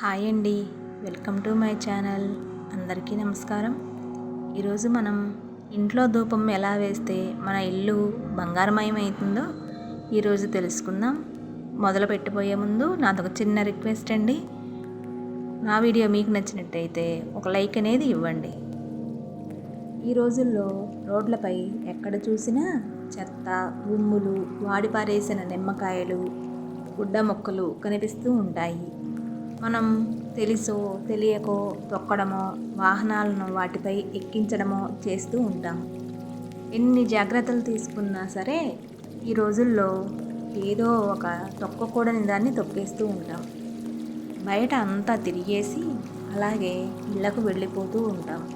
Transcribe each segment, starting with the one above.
Hi అండి. Welcome to my channel. అందరికీ నమస్కారం. ఈరోజు మనం ఇంట్లో ధూపం ఎలా వేస్తే మన ఇల్లు బంగారమయం అవుతుందో ఈరోజు తెలుసుకుందాం. మొదలు పెట్టబోయే ముందు నాదొక చిన్న రిక్వెస్ట్ అండి. నా వీడియో మీకు నచ్చినట్టయితే ఒక లైక్ అనేది ఇవ్వండి. ఈ రోజుల్లో రోడ్లపై ఎక్కడ చూసినా చెత్త ఉమ్ములు వాడిపారేసిన నిమ్మకాయలు గుడ్డ మొక్కలు కనిపిస్తూ ఉంటాయి. మనం తెలుసో తెలియకో తొక్కడమో వాహనాలను వాటిపై ఎక్కించడమో చేస్తూ ఉంటాం. ఎన్ని జాగ్రత్తలు తీసుకున్నా సరే ఈ రోజుల్లో ఏదో ఒక తొక్కకూడని దాన్ని తొక్కేస్తూ ఉంటాం. బయట అంతా తిరిగేసి అలాగే ఇళ్ళకు వెళ్ళిపోతూ ఉంటాం.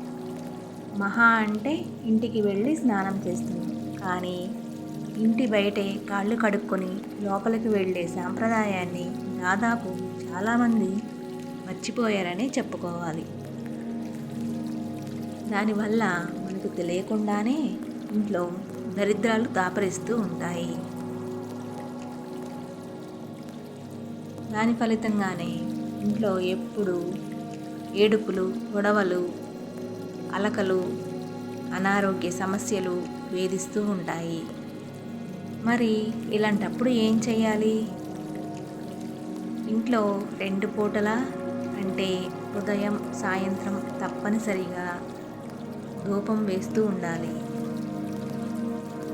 మహా అంటే ఇంటికి వెళ్ళి స్నానం చేస్తుంది కానీ ఇంటి బయటే కాళ్ళు కడుక్కొని లోపలికి వెళ్ళే సాంప్రదాయాన్ని దాదాపు చాలామంది మర్చిపోయారని చెప్పుకోవాలి. దానివల్ల మనకు తెలియకుండానే ఇంట్లో దరిద్రాలు దాపరిస్తూ ఉంటాయి. దాని ఫలితంగానే ఇంట్లో ఎప్పుడు ఏడుపులు గొడవలు అలకలు అనారోగ్య సమస్యలు వేధిస్తూ ఉంటాయి. మరి ఇలాంటప్పుడు ఏం చేయాలి ఇంట్లో రెండు పూటల? అంటే ఉదయం సాయంత్రం తప్పనిసరిగా ధూపం వేస్తూ ఉండాలి.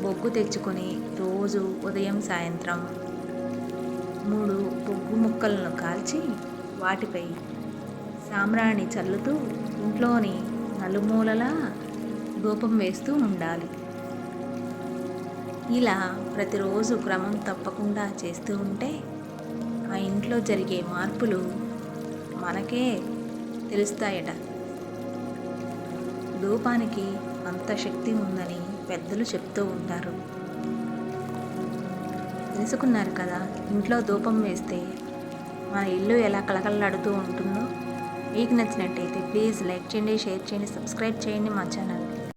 బొగ్గు తెచ్చుకొని రోజు ఉదయం సాయంత్రం మూడు బొగ్గు ముక్కలను కాల్చి వాటిపై సామ్రాణి చల్లుతూ ఇంట్లోని నలుమూలలా ధూపం వేస్తూ ఉండాలి. ఇలా ప్రతిరోజు క్రమం తప్పకుండా చేస్తూ ఉంటే ఆ ఇంట్లో జరిగే మార్పులు మనకే తెలుస్తాయట. ధూపానికి అంత శక్తి ఉందని పెద్దలు చెప్తూ ఉంటారు. తెలుసుకున్నారు కదా ఇంట్లో ధూపం వేస్తే మన ఇల్లు ఎలా కలకలలాడుతూ ఉంటుందో? మీకు నచ్చినట్టయితే ప్లీజ్ లైక్ చేయండి షేర్ చేయండి సబ్స్క్రైబ్ చేయండి మా ఛానల్.